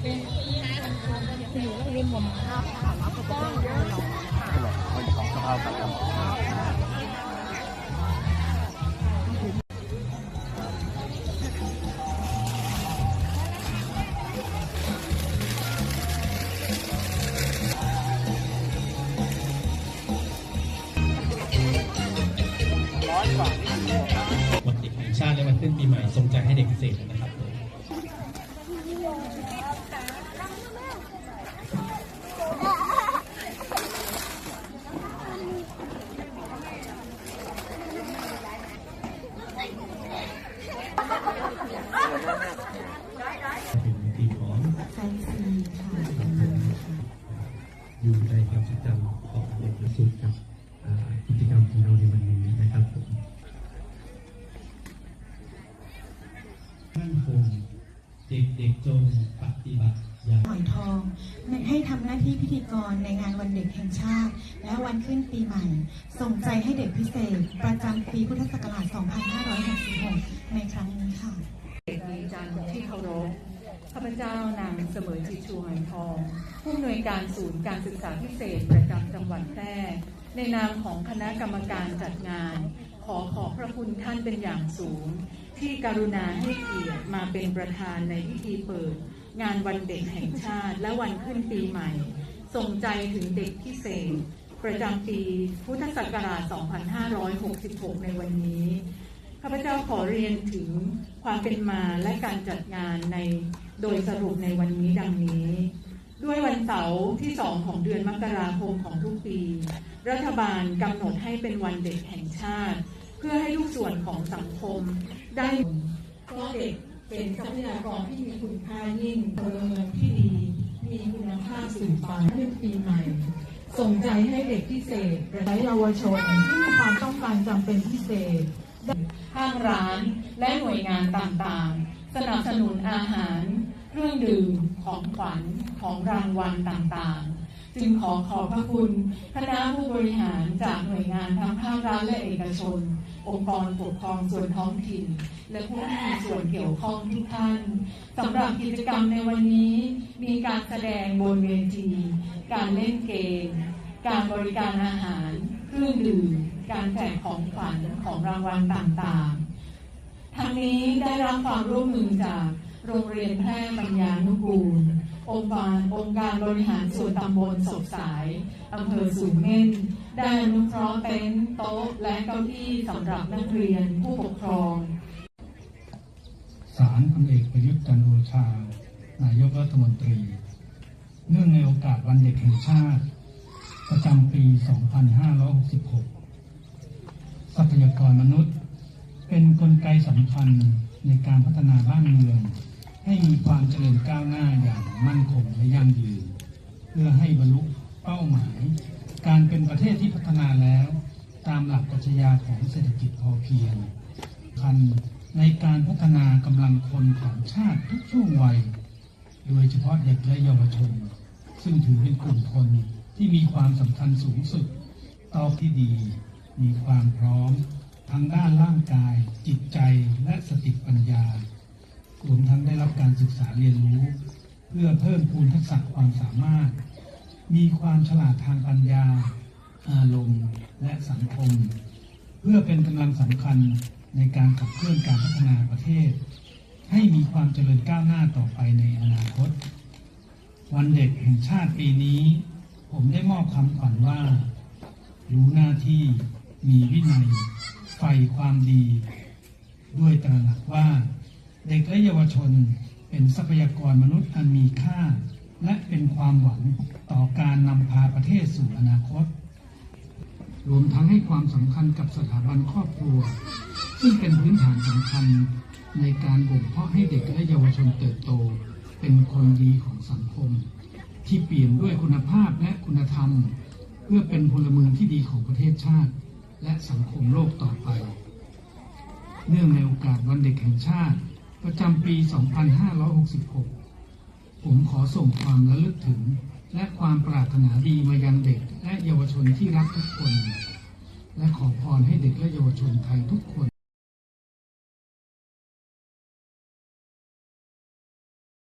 วันเด็กแห่งชาติและวันขึ้นปีใหม่ทรงใจให้เด็กพิเศษนะครับผมเป็น องไซซีค่ะอยู่ในความทรงจำำหน้าที่พิธีกรในงานวันเด็กแห่งชาติ และวันขึ้นปีใหม่ ส่งใจให้เด็กพิเศษ ประจำปีพุทธศักราช 2566 ในครั้งนี้ค่ะเด็กดีจันทร์ที่เคารพข้าพเจ้านางเสมอจิตชูหอยทอง ผู้อำนวยการศูนย์การศึกษาพิเศษประจำจังหวัดแพร่ในนามของคณะกรรมการจัดงาน ขอขอบพระคุณท่านเป็นอย่างสูง ที่กรุณาให้เกียรติมาเป็นประธานในพิธีเปิด งานวันเด็กแห่งชาติและวันขึ้นปีใหม่ส่งใจถึงเด็กพิเศษ ประจำปีพุทธศักราช 2566 ในวันนี้ข้าพเจ้าขอเรียนถึงความเป็นมาและการจัดงานในโดยสรุปในวันนี้ดังนี้ ด้วยวันเสาร์ที่สองของเดือนมกราคมของทุกปี รัฐบาลกำหนดให้เป็นวันเด็กแห่งชาติ เพื่อให้ทุกส่วนของสังคมได้เพราะเด็กเป็นทรัพยากรที่มีคุณค่ายิ่งพลเมืองที่ดี มีคุณภาพสืบไปขึ้นปีใหม่ ส่งใจให้เด็กพิเศษและเยาวชนที่มีความต้องการจำเป็นพิเศษห้างร้านและหน่วยงานต่างๆ สนับสนุนอาหาร เครื่องดื่ม ของขวัญของรางวัลต่างๆ จึงขอขอบพระคุณคณะผู้บริหารจากหน่วยงานทั้งภาครัฐและเอกชน องค์กรปกครองส่วนท้องถิ่น และผู้ที่มีส่วนเกี่ยวข้องทุกท่านสำหรับกิจกรรมในวันนี้มีการแสดงบนเวที การเล่นเกม การบริการอาหารเครื่องดื่มการแจกของขวัญของรางวัลต่างๆ ทั้งนี้ได้รับความร่วมมือจาก โรงเรียนแพร่ปัญญานุกูล องค์การองค์การบริหารส่วนตำบลศพสายอำเภอสูงเม่น ได้อนุเคราะห์เต็นท์โต๊ะและเก้าอี้สำหรับนักเรียนผู้ปกครองศาลพลเอกประยุทธ์จันทร์โอชา นายกรัฐมนตรี เนื่องในโอกาสวันเด็กแห่งชาติ ประจำปี 2566 ทรัพยากรมนุษย์ เป็นนกลไกสำคัญในการพัฒนาบ้านเมือง ให้มีความเจริญก้าวหน้าอย่างมั่นคงและยั่งยืน เพื่อให้บรรลุเป้าหมาย การเป็นประเทศที่พัฒนาแล้ว ตามหลักปรัชญาของเศรษฐกิจพอเพียงคันในการพัฒนากำลังคนของชาติทุกช่วงวัย โดยเฉพาะเด็กและเยาวชน ซึ่งถือเป็นกลุ่มคนที่มีความสำคัญสูงสุดตอบที่ดี มีความพร้อมทั้งด้านร่างกาย จิตใจและสติปัญญา รวมทั้งได้รับการศึกษาเรียนรู้ เพื่อเพิ่มพูนทักษะความสามารถ มีความฉลาดทางปัญญา อารมณ์ และสังคม เพื่อเป็นกำลังสำคัญในการขับเคลื่อนการพัฒนาประเทศ ให้มีความเจริญก้าวหน้าต่อไปในอนาคต วันเด็กแห่งชาติปีนี้ ผมได้มอบคำขวัญว่า รู้หน้าที่มีวินัยใฝ่ความดี ด้วยตระหนักว่า เด็กและเยาวชนเป็นทรัพยากรมนุษย์อันมีค่า และเป็นความหวังต่อการนำพาประเทศสู่อนาคต รวมทั้งให้ความสำคัญกับสถาบันครอบครัว ซึ่งเป็นพื้นฐานสำคัญในการบ่มเพาะให้เด็กและเยาวชนเติบโต เป็นคนดีของสังคม ที่เปลี่ยนด้วยคุณภาพและคุณธรรม เพื่อเป็นพลเมืองที่ดีของประเทศชาติ และสังคมโลกต่อไป เนื่องในโอกาสวันเด็กแห่งชาติ ประจำปี 2566 ผมขอส่งความระลึกถึง และความปรารถนาดีมายังเด็ก และเยาวชนที่รักทุกคน และขอพรให้เด็กและเยาวชนไทยทุกคน